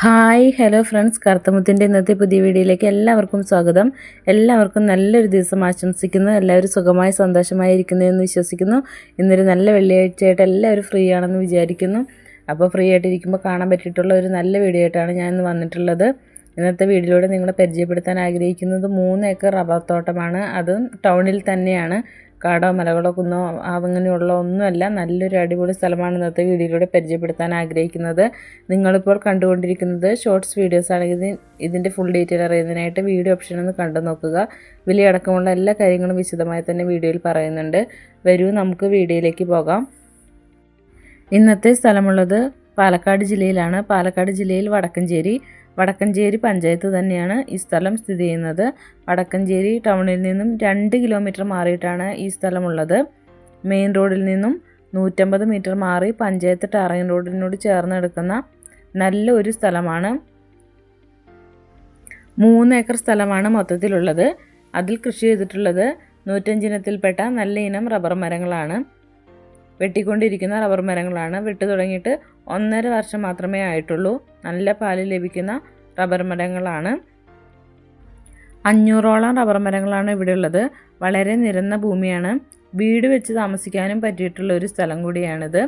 Hi hello friends. കറുത്തമുത്തിന്റെ ഇന്നത്തെ പുതിയ വീഡിയോയിലേക്ക് എല്ലാവർക്കും സ്വാഗതം. എല്ലാവർക്കും നല്ലൊരു ദിവസം ആശംസിക്കുന്നു. എല്ലാവരും സുഖമായി സന്തോഷമായി ഇരിക്കുന്നു എന്ന് വിശ്വസിക്കുന്നു. ഇന്നൊരു നല്ല വെള്ളിയാഴ്ചയായിട്ട് എല്ലാവരും ഫ്രീ ആണെന്ന് വിചാരിക്കുന്നു. അപ്പോൾ ഫ്രീ ആയിട്ടിരിക്കുമ്പോൾ കാണാൻ പറ്റിയിട്ടുള്ള ഒരു നല്ല വീഡിയോ ആയിട്ടാണ് ഞാൻ ഇന്ന് വന്നിട്ടുള്ളത്. ഇന്നത്തെ വീഡിയോയിലൂടെ നിങ്ങളെ പരിചയപ്പെടുത്താൻ ആഗ്രഹിക്കുന്നത് മൂന്ന് ഏക്കർ റബ്ബർ തോട്ടമാണ്. അതും ടൗണിൽ തന്നെയാണ്. കാടോ മലകളോ കുന്നോ അങ്ങനെയുള്ള ഒന്നുമല്ല നല്ലൊരു അടിപൊളി സ്ഥലമാണ് ഇന്നത്തെ വീഡിയോയിലൂടെ പരിചയപ്പെടുത്താൻ ആഗ്രഹിക്കുന്നത്. നിങ്ങളിപ്പോൾ കണ്ടുകൊണ്ടിരിക്കുന്നത് ഷോർട്സ് വീഡിയോസ് ആണെങ്കിൽ ഇത് ഇതിന്റെ ഫുൾ ഡീറ്റെയിൽ അറിയുന്നതിനായിട്ട് വീഡിയോ ഓപ്ഷൻ ഒന്ന് കണ്ടു നോക്കുക. വിലയടക്കമുള്ള എല്ലാ കാര്യങ്ങളും വിശദമായി തന്നെ വീഡിയോയിൽ പറയുന്നുണ്ട്. വരൂ നമുക്ക് വീഡിയോയിലേക്ക് പോകാം. ഇന്നത്തെ സ്ഥലമുള്ളത് പാലക്കാട് ജില്ലയിലാണ്. പാലക്കാട് ജില്ലയിൽ വടക്കഞ്ചേരി വടക്കഞ്ചേരി പഞ്ചായത്ത് തന്നെയാണ് ഈ സ്ഥലം സ്ഥിതി ചെയ്യുന്നത്. വടക്കഞ്ചേരി ടൗണിൽ നിന്നും രണ്ട് കിലോമീറ്റർ മാറിയിട്ടാണ് ഈ സ്ഥലമുള്ളത്. മെയിൻ റോഡിൽ നിന്നും നൂറ്റമ്പത് മീറ്റർ മാറി പഞ്ചായത്ത് ടാറിങ് റോഡിനോട് ചേർന്ന് എടുക്കുന്ന നല്ല ഒരു സ്ഥലമാണ്. മൂന്ന് ഏക്കർ സ്ഥലമാണ് മൊത്തത്തിലുള്ളത്. അതിൽ കൃഷി ചെയ്തിട്ടുള്ളത് നൂറ്റഞ്ചിനത്തിൽപ്പെട്ട നല്ല ഇനം റബ്ബർ മരങ്ങളാണ്. വെട്ടിക്കൊണ്ടിരിക്കുന്ന റബ്ബർ മരങ്ങളാണ്. വെട്ടു തുടങ്ങിയിട്ട് ഒന്നര വർഷം മാത്രമേ ആയിട്ടുള്ളൂ. നല്ല പാൽ ലഭിക്കുന്ന റബ്ബർ മരങ്ങളാണ്. അഞ്ഞൂറോളം റബ്ബർ മരങ്ങളാണ് ഇവിടെ ഉള്ളത് വളരെ നിരന്ന ഭൂമിയാണ്. വീട് വെച്ച് താമസിക്കാനും പറ്റിയിട്ടുള്ള ഒരു സ്ഥലം കൂടിയാണിത്.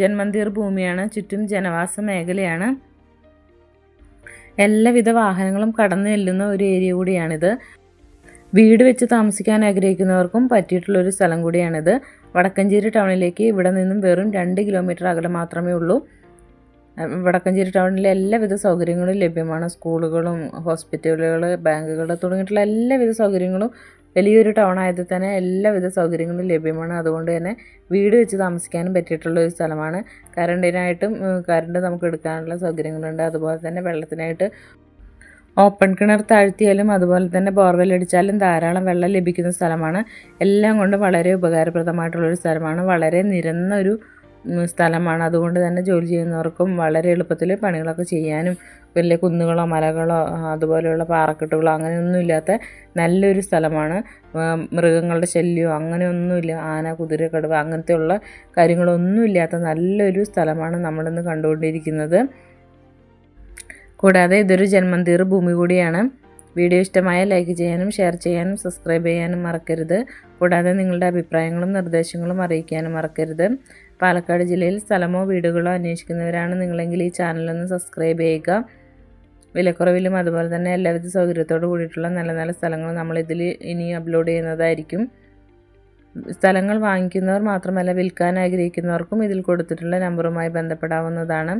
ജന്മന്തീർ ഭൂമിയാണ്. ചുറ്റും ജനവാസ മേഖലയാണ്. എല്ലാവിധ വാഹനങ്ങളും കടന്നു ചെല്ലുന്ന ഒരു ഏരിയ കൂടിയാണിത്. വീട് വെച്ച് താമസിക്കാൻ ആഗ്രഹിക്കുന്നവർക്കും പറ്റിയിട്ടുള്ള ഒരു സ്ഥലം കൂടിയാണിത്. വടക്കഞ്ചേരി ടൗണിലേക്ക് ഇവിടെ നിന്നും വെറും രണ്ട് കിലോമീറ്റർ അകലെ മാത്രമേ ഉള്ളൂ. വടക്കഞ്ചേരി ടൗണിലെ എല്ലാവിധ സൗകര്യങ്ങളും ലഭ്യമാണ്. സ്കൂളുകളും ഹോസ്പിറ്റലുകൾ ബാങ്കുകൾ തുടങ്ങിയിട്ടുള്ള എല്ലാവിധ സൗകര്യങ്ങളും വലിയൊരു ടൗൺ ആയതിൽ തന്നെ എല്ലാവിധ സൗകര്യങ്ങളും ലഭ്യമാണ്. അതുകൊണ്ട് തന്നെ വീട് വെച്ച് താമസിക്കാനും പറ്റിയിട്ടുള്ള ഒരു സ്ഥലമാണ്. കറണ്ടിനായിട്ടും കറണ്ട് നമുക്ക് എടുക്കാനുള്ള സൗകര്യങ്ങളുണ്ട്. അതുപോലെ തന്നെ വെള്ളത്തിനായിട്ട് ഓപ്പൺ കിണർ താഴ്ത്തിയാലും അതുപോലെ തന്നെ ബോർവെൽ അടിച്ചാലും ധാരാളം വെള്ളം ലഭിക്കുന്ന സ്ഥലമാണ്. എല്ലാം കൊണ്ടും വളരെ ഉപകാരപ്രദമായിട്ടുള്ളൊരു സ്ഥലമാണ്. വളരെ നിരന്ന ഒരു സ്ഥലമാണ്. അതുകൊണ്ട് തന്നെ ജോലി ചെയ്യുന്നവർക്കും വളരെ എളുപ്പത്തിൽ പണികളൊക്കെ ചെയ്യാനും വലിയ കുന്നുകളോ മലകളോ അതുപോലെയുള്ള പാറക്കെട്ടുകളോ അങ്ങനെയൊന്നും ഇല്ലാത്ത നല്ലൊരു സ്ഥലമാണ്. മൃഗങ്ങളുടെ ശല്യമോ അങ്ങനെയൊന്നുമില്ല ആന കുതിര കടുവ അങ്ങനത്തെയുള്ള കാര്യങ്ങളൊന്നും ഇല്ലാത്ത നല്ലൊരു സ്ഥലമാണ് നമ്മളിന്ന് കണ്ടുകൊണ്ടിരിക്കുന്നത്. കൂടാതെ ഇതൊരു ജന്മന്തീർ ഭൂമി കൂടിയാണ്. വീഡിയോ ഇഷ്ടമായ ലൈക്ക് ചെയ്യാനും ഷെയർ ചെയ്യാനും സബ്സ്ക്രൈബ് ചെയ്യാനും മറക്കരുത്. കൂടാതെ നിങ്ങളുടെ അഭിപ്രായങ്ങളും നിർദ്ദേശങ്ങളും അറിയിക്കാനും മറക്കരുത്. പാലക്കാട് ജില്ലയിൽ സ്ഥലമോ വീടുകളോ അന്വേഷിക്കുന്നവരാണ്. നിങ്ങളെങ്കിൽ ഈ ചാനലൊന്ന് സബ്സ്ക്രൈബ് ചെയ്യുക. വിലക്കുറവിലും അതുപോലെ തന്നെ എല്ലാവിധ സൗകര്യത്തോടു കൂടിയിട്ടുള്ള നല്ല നല്ല സ്ഥലങ്ങൾ നമ്മളിതിൽ ഇനി അപ്ലോഡ് ചെയ്യുന്നതായിരിക്കും. സ്ഥലങ്ങൾ വാങ്ങിക്കുന്നവർ മാത്രമല്ല വിൽക്കാൻ ആഗ്രഹിക്കുന്നവർക്കും ഇതിൽ കൊടുത്തിട്ടുള്ള നമ്പറുമായി ബന്ധപ്പെടാവുന്നതാണ്.